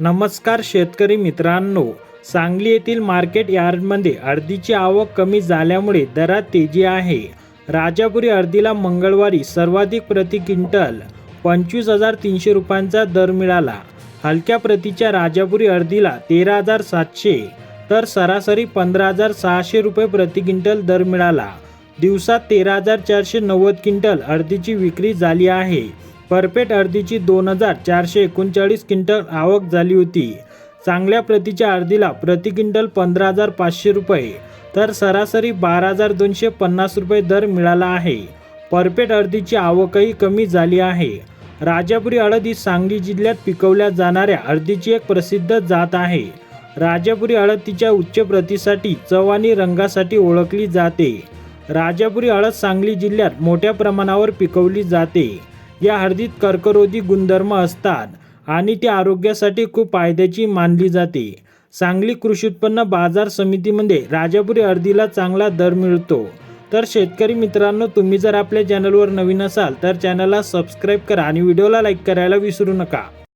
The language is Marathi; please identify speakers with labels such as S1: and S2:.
S1: नमस्कार शेतकरी मित्रांनो सांगली येथील मार्केट यार्डमध्ये अर्धीची आवक कमी झाल्यामुळे दरात तेजी आहे. राजापुरी अर्धीला मंगळवारी सर्वाधिक प्रति क्विंटल पंचवीस हजार तीनशे रुपयांचा दर मिळाला. हलक्या प्रतीच्या राजापुरी अर्धीला तेरा हजार सातशे तर सरासरी पंधरा हजार सहाशे रुपये प्रति क्विंटल दर मिळाला. दिवसात तेरा हजार चारशे नव्वद क्विंटल अर्धीची विक्री झाली आहे. परपेट अर्धीची दोन हजार चारशे एकोणचाळीस क्विंटल आवक झाली होती. चांगल्या प्रतीच्या अर्धीला प्रति क्विंटल पंधरा हजार पाचशे रुपये तर सरासरी बारा हजार दोनशे पन्नास रुपये दर मिळाला आहे. परपेट अर्धीची आवकही कमी झाली आहे. राजापुरी हळद ही सांगली जिल्ह्यात पिकवल्या जाणाऱ्या हळदीची एक प्रसिद्ध जात आहे. राजापुरी हळद तिच्या उच्च प्रतीसाठी चव आणि रंगासाठी ओळखली जाते. राजापुरी हळद सांगली जिल्ह्यात मोठ्या प्रमाणावर पिकवली जाते. या हळदीत कर्करोधी गुणधर्म असतात आणि ती आरोग्यासाठी खूप फायद्याची मानली जाते. सांगली कृषी उत्पन्न बाजार समितीमध्ये राजापुरी हळदीला चांगला दर मिळतो. तर शेतकरी मित्रांनो तुम्ही जर आपल्या चॅनलवर नवीन असाल तर चॅनलला सबस्क्राईब करा आणि व्हिडिओला लाईक करायला विसरू नका.